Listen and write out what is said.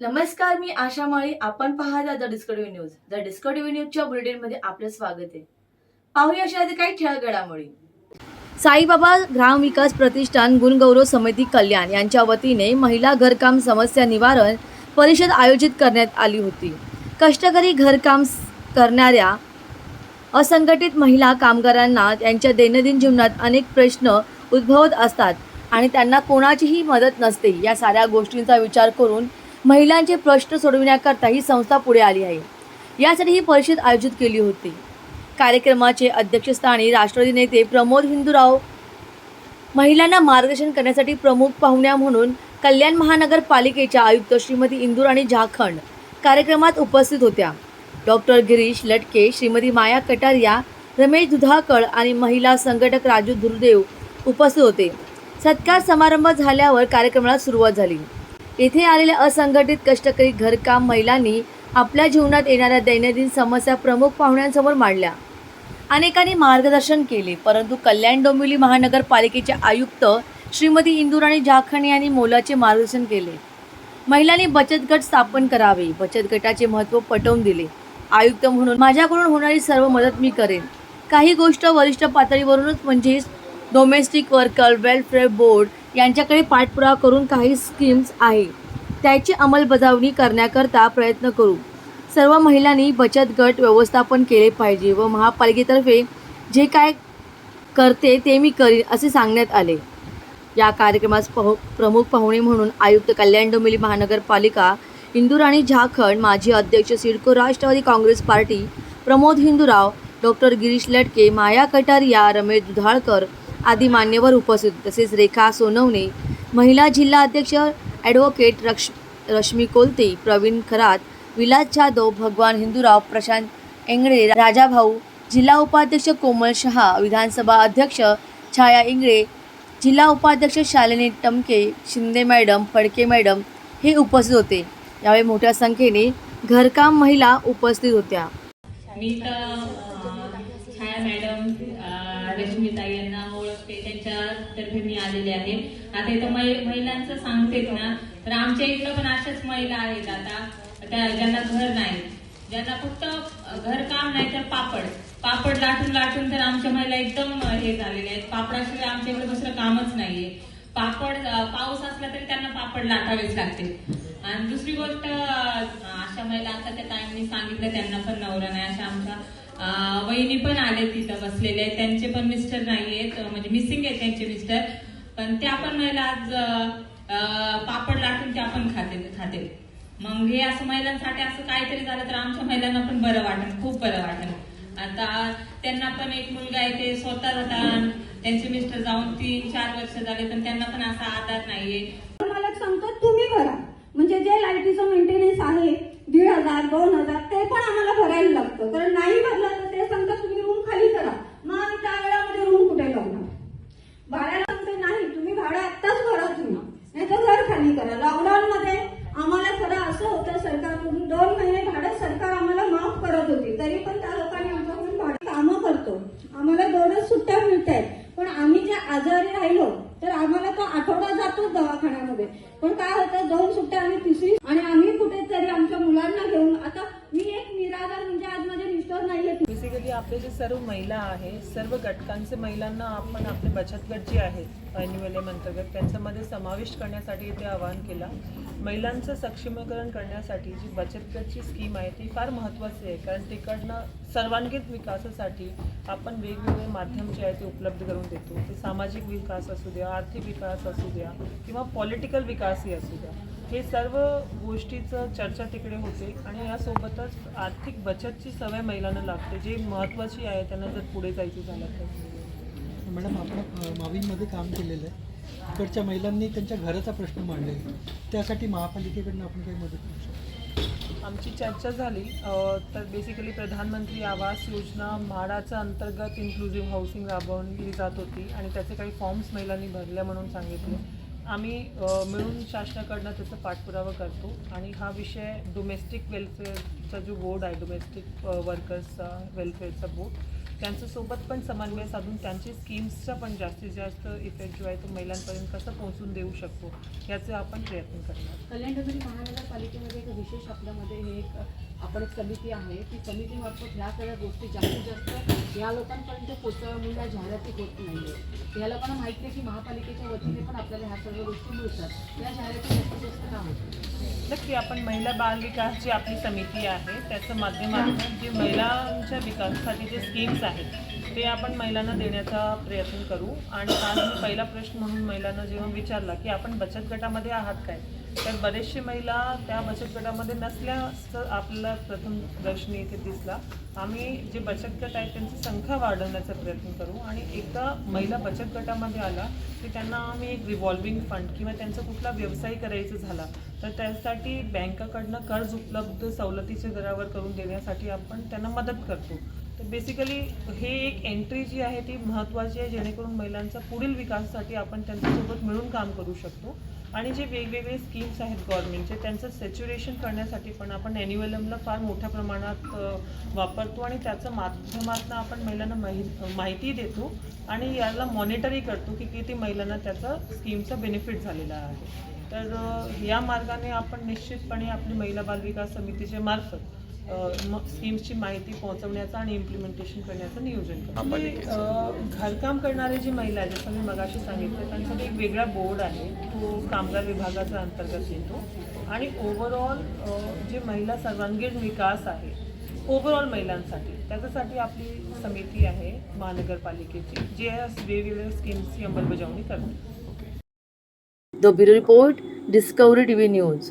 नमस्कार मी आशा माळी. आपण पाहता the Discovery news. The Discovery न्यूजच्या बुलेटिनमध्ये आपलं स्वागत आहे. पाहूया अशा काही ठळक घडामोडी साईबाबा ग्रामविकास प्रतिष्ठान गुणगौरव समिती कल्याण यांच्या वतीने महिला घरकाम समस्या निवारण परिषद आयोजित करण्यात आली होती. कष्टकरी घरकाम करणाऱ्या असंघटित महिला कामगारांना त्यांच्या दैनंदिन जीवनात अनेक प्रश्न उद्भवत असतात आणि त्यांना कोणाचीही मदत नसते या साऱ्या गोष्टींचा विचार करून महिलांचे प्रश्न सोडविण्याकरता ही संस्था पुढे आली आहे. यासाठी ही परिषद आयोजित केली होती. कार्यक्रमाचे अध्यक्षस्थानी राष्ट्रवादी नेते प्रमोद हिंदूराव महिलांना मार्गदर्शन करण्यासाठी प्रमुख पाहुण्या म्हणून कल्याण महानगरपालिकेच्या आयुक्त श्रीमती इंदुराणी झाखंड कार्यक्रमात उपस्थित होत्या. डॉक्टर गिरीश लटके श्रीमती माया कटारिया रमेश दुधाकळ आणि महिला संघटक राजू धुरदेव उपस्थित होते. सत्कार समारंभ झाल्यावर कार्यक्रमाला सुरुवात झाली. येथे आलेल्या असंघटित कष्टकरी घरकाम महिलांनी आपल्या जीवनात येणाऱ्या दैनंदिन समस्या प्रमुख पाहुण्यांसमोर मांडल्या. अनेकांनी मार्गदर्शन केले परंतु कल्याण डोंबिवली महानगरपालिकेचे आयुक्त श्रीमती इंदुराणी जाखण यांनी मोलाचे मार्गदर्शन केले. महिलांनी बचत गट स्थापन करावे बचत गटाचे महत्त्व पटवून दिले. आयुक्त म्हणून माझ्याकडून होणारी सर्व मदत मी करेन. काही गोष्ट वरिष्ठ पातळीवरूनच म्हणजेच डोमेस्टिक वर्कर वेलफेअर बोर्ड यांच्याकडे पाठपुरावा करून काही स्कीम्स आहे त्याची अंमलबजावणी करण्याकरता प्रयत्न करू. सर्व महिलांनी बचत गट व्यवस्थापन केले पाहिजे व महापालिकेतर्फे जे काय करते ते मी करीन असे सांगण्यात आले. या कार्यक्रमास पह प्रमुख पाहुणे म्हणून आयुक्त कल्याण डोंबिवली महानगरपालिका इंदुराणी झाखंड माजी अध्यक्ष सिडको राष्ट्रवादी काँग्रेस पार्टी प्रमोद हिंदूराव डॉक्टर गिरीश लटके माया कटारिया रमेश दुधाळकर आदी मान्यवर उपस्थित तसेच रेखा सोनवणे महिला जिल्हा अध्यक्ष ॲडव्होकेट रक्ष रश्मी कोलते प्रवीण खरात विलास जाधव भगवान हिंदूराव प्रशांत इंगळे राजाभाऊ जिल्हा उपाध्यक्ष कोमल शहा विधानसभा अध्यक्ष छाया इंगळे जिल्हा उपाध्यक्ष शालिनी टमके शिंदे मॅडम फडके मॅडम हे उपस्थित होते. यावेळी मोठ्या संख्येने घरकाम महिला उपस्थित होत्या. तर्फे मी आलेले आहे. आता इथं महिलांचं सांगतेच ना तर आमच्या इथलं पण अशाच महिला आहेत आता. त्या ज्यांना घर नाही. ज्यांना फक्त घरकाम नाही तर पापड. पापड लाटून लाटून तर आमच्या महिला एकदम हे झालेल्या आहेत. पापडाशिवाय आमच्याकडे दुसरं कामच नाहीये. पापड पाऊस असला तरी त्यांना पापड लाटावेच लागते. आणि दुसरी गोष्ट अशा महिला आता त्या ताईंनी सांगितलं त्यांना पण नवरा नाही अशा आमच्या वहिनी पण आले तिथं बसलेले आहेत. त्यांचे पण मिस्टर नाहीयेत म्हणजे मिसिंग आहेत त्यांचे मिस्टर पण त्या पण महिला आज पापड लाटून त्या पण खाते खाते. मग हे असं महिलांसाठी असं काहीतरी झालं तर आमच्या महिलांना पण बरं वाटेल. खूप बरं वाटेल. आता त्यांना पण एक मुलगा आहे ते स्वतः जातात त्यांचे मिस्टर जाऊन तीन चार वर्ष झाले पण त्यांना पण असा आधार नाहीये. मला सांगतो तुम्ही भरा. म्हणजे जे लाईटीचं मेंटेनन्स आहे दीड हजार दोन हजार ते पण आम्हाला भरायला लागतं. कारण नाही भरलं तर ते सांगतात तुम्ही रूम खाली करा. मग आम्ही त्या वेळामध्ये रूम कुठे लावणार? भाड्याला सांगते नाही तुम्ही भाडं आत्ताच भरा तुम्ही. नाही तर घर खाली करा. लॉकडाऊन मध्ये आम्हाला खरं असं होतं सरकारकडून दोन महिने भाडं सरकार आम्हाला माफ करत होती. तरी पण त्या लोकांनी आमच्याकडून भाडं कामं करतो आम्हाला दोनच सुट्ट्या मिळत आहेत पण आम्ही जे आजारी राहिलो तर आम्हाला तो आठवडा जातोच दवाखान्यामध्ये आता दोन सुट्ट्या आम्ही तिसरी आणि आम्ही कुठेतरी आमच्या मुलांना घेऊन आता मी एक निराधार म्हणजे आज माझे मिस्टर कधी कधी आपले जे सर्व महिला आहे सर्व घटकांचे महिलांना आपण आपले बचत गट जे आहेत एम अंतर्गत त्यांच्यामध्ये समाविष्ट करण्यासाठी ते आवाहन केला. महिलांचं सक्षमीकरण करण्यासाठी जी बचत गटची स्कीम आहे ती फार महत्त्वाची आहे. कारण तिकडनं सर्वांगीण विकासासाठी आपण वेगवेगळे माध्यम जे आहे ते उपलब्ध करून देतो. ते सामाजिक विकास असू द्या आर्थिक विकास असू द्या किंवा पॉलिटिकल विकासही असू द्या. हे सर्व गोष्टीचं चर्चा तिकडे होते आणि यासोबतच आर्थिक बचतची सवय महिलांना लागते जी महत्त्वाची आहे त्यांना जर पुढे जायचं झालं तर. मॅडम आपण मावीमध्ये काम केलेलं आहे. इकडच्या महिलांनी त्यांच्या घराचा प्रश्न मांडलेला त्यासाठी महापालिकेकडनं आपण काही मदत करू शकतो. आमची चर्चा झाली. तर बेसिकली प्रधानमंत्री आवास योजना म्हाडाच्या अंतर्गत इन्क्लुझिव्ह हाऊसिंग राबवली जात होती आणि त्याचे काही फॉर्म्स महिलांनी भरल्या म्हणून सांगितले. आम्ही मिळून शासनाकडनं त्याचा पाठपुरावा करतो. आणि हा विषय डोमेस्टिक वेलफेअरचा जो बोर्ड आहे डोमेस्टिक वर्कर्सचा वेलफेअरचा बोर्ड त्यांच्यासोबत पण समन्वय साधून त्यांची स्कीम्सचा पण जास्तीत जास्त इफेक्ट जो आहे तो महिलांपर्यंत कसं पोहोचून देऊ शकतो याचे आपण प्रयत्न करणार. कल्याण महानगरपालिकेमध्ये एक विशेष आपल्यामध्ये हे एक आपण एक समिती आहे. ती समितीमार्फत ह्या सगळ्या गोष्टी जास्तीत जास्त या लोकांपर्यंत पोचवण्याच्या जाहिराती होत नाही आहे या लोकांना माहिती आहे की महापालिकेच्या वतीने पण आपल्याला ह्या सगळ्या गोष्टी मिळतात. या जाहिराती जास्तीत जास्त का होतात नक्की आपण महिला बाल विकास जी आपली समिती आहे त्याचं माध्यमातून जे महिलांच्या विकासासाठी जे स्कीम्स आहेत ते आपण महिलांना देण्याचा प्रयत्न करू. आणि आज मी पहिला प्रश्न म्हणून महिलांना जेव्हा विचारला की आपण बचत गटामध्ये आहात काय? तर बरेचसे महिला त्या बचत गटामध्ये नसल्याचं आपल्याला प्रथम दर्शनी इथे दिसला. आम्ही जे बचत गट आहेत त्यांची संख्या वाढवण्याचा प्रयत्न करू. आणि एकदा महिला बचत गटामध्ये आला की त्यांना आम्ही एक रिव्हॉल्विंग फंड किंवा त्यांचा कुठला व्यवसाय करायचा झाला तर त्यासाठी बँकाकडनं कर्ज उपलब्ध सवलतीच्या दरावर करून देण्यासाठी आपण त्यांना मदत करतो. तर बेसिकली हे एक एंट्री जी आहे ती महत्त्वाची आहे जेणेकरून महिलांचा पुढील विकासासाठी आपण त्यांच्यासोबत मिळून काम करू शकतो. आणि जे वेगवेगळे स्कीम्स आहेत गव्हर्नमेंटचे त्यांचं सॅच्युरेशन करण्यासाठी पण आपण एन्युएलमला फार मोठ्या प्रमाणात वापरतो आणि त्याचं माध्यमातून आपण महिलांना माहि माहिती देतो आणि याला मॉनिटरही करतो की किती महिलांना त्याचा स्कीमचा बेनिफिट झालेला आहे. तर या मार्गाने आपण निश्चितपणे आपली महिला बाल विकास समितीच्या मार्फत स्कीम्सची माहिती पोहोचवण्याचं आणि इम्प्लिमेंटेशन करण्याचं नियोजन करतो. म्हणजे, घरकाम करणारे जी महिला आहेत जसं मी मगाशी सांगितलं त्यांसाठी एक वेगळा बोर्ड आहे. तो कामगार विभागाच्या अंतर्गत येतो. आणि ओव्हरऑल जे महिला सर्वांगीण विकास आहे ओव्हरऑल महिलांसाठी त्याच्यासाठी आपली समिती आहे महानगरपालिकेची जी वेगवेगळ्या स्कीम्सची अंमलबजावणी करते. The bureau report Discovery TV news